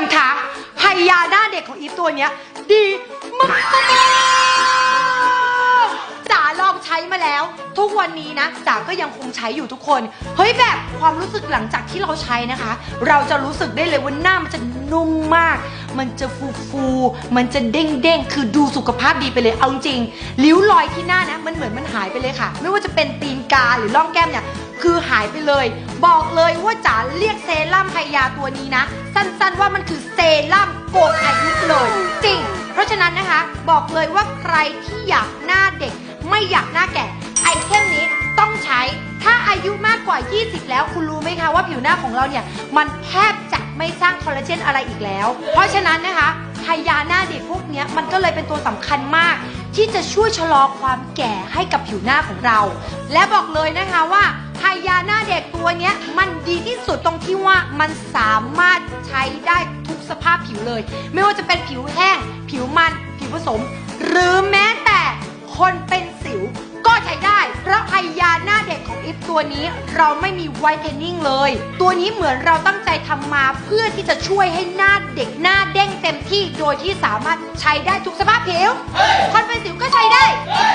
นคะไฮยาหน้าเด็กของอีฟตัวเนี้ย ดีมากจ๋าลองใช้มาแล้ว ทุกวันนี้นะจ๋าก็ยังคงใช้อยู่ทุกคน เฮ้ยแบบความรู้สึกหลังจากที่เราใช้นะคะ เราจะรู้สึกได้เลยว่าหน้ามันจะนุ่มมาก มันจะฟูฟูมันจะเด้งเด้งคือดูสุขภาพดีไปเลยเอาจริงริ้วรอยที่หน้านะมันเหมือนมันหายไปเลยค่ะ ไม่ว่าจะเป็นตีนกาหรือร่องแก้มเนี่ยคือหายไปเลย บอกเลยว่าจ๋าเรียกเซรั่มไฮยาตัวนี้นะ สั้นๆว่ามันคือเซรั่มโกดอายุเลยจริง เพราะฉะนั้นนะคะ บอกเลยว่าใครที่อยากหน้าเด็ก ไม่อยากหน้าแก่ไอเทมนี้ต้องใช้ ถ้าอายุมากกว่า 20 แล้วคุณรู้ไหมคะว่าผิวหน้าของเราเนี่ยมันแทบ ไม่สร้างคอลลาเจนอะไรอีกแล้ว เพราะฉะนั้นนะคะไฮยาหน้าเด็กพวกเนี้ยมันก็เลยเป็นตัวสำคัญมาก ที่จะช่วยชะลอความแก่ให้กับผิวหน้าของเรา และบอกเลยนะคะว่าไฮยาหน้าเด็กตัวเนี้ยมันดีที่สุดตรงที่ว่ามันสามารถใช้ได้ทุกสภาพผิวเลย ไม่ว่าจะเป็นผิวแห้ง ผิวมัน ผิวผสม หรือแม้แต่คนเป็นิปตัวนี้เราไม่มีไวท์เทนนิ่งเลย ตัวนี้เหมือนเราตั้งใจทำมาเพื่อที่จะช่วยให้หน้าเด็กหน้าเด้งเต็มที่โดยที่สามารถใช้ได้ทุกสภาพผิวคนเป็นสิวก็ใช้ได้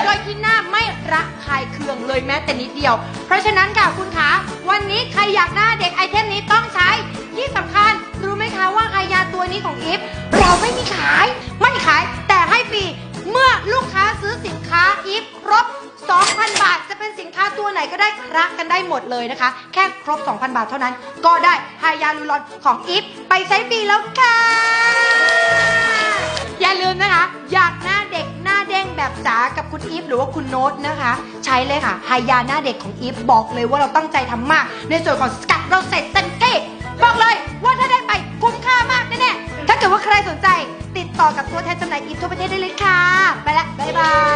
โดยที่หน้าไม่ระคายเคืองเลยแม้แต่นิดเดียว เพราะฉะนั้นค่ะคุณคะวันนี้ใครอยากหน้าเด็กไอเทมนี้ต้อง ตัวไหนก็ได้ครักกันได้หมดเลยนะคะ แค่ครบ 2,000 บาทเท่านั้น ก็ได้ไฮยาลูรอนของอิฟไปใช้ฟรีแล้วค่ะ อย่าลืมนะคะ อยากหน้าเด็กหน้าเด้งแบบจ๋ากับคุณอีฟหรือว่าคุณโน้ตนะคะ ใช้เลยค่ะไฮยาหน้าเด็กของอีฟบอกเลยว่าเราตั้งใจทำมาก ในส่วนของสกัดเราเสร็จเต็มที่บอกเลยว่าถ้าได้ไปคุ้มค่ามากแน่ๆถ้าเกิดว่าใครสนใจ ติดต่อกับตัวแทนจำหน่ายอีฟทั่วประเทศได้เลยค่ะ ไปละบาย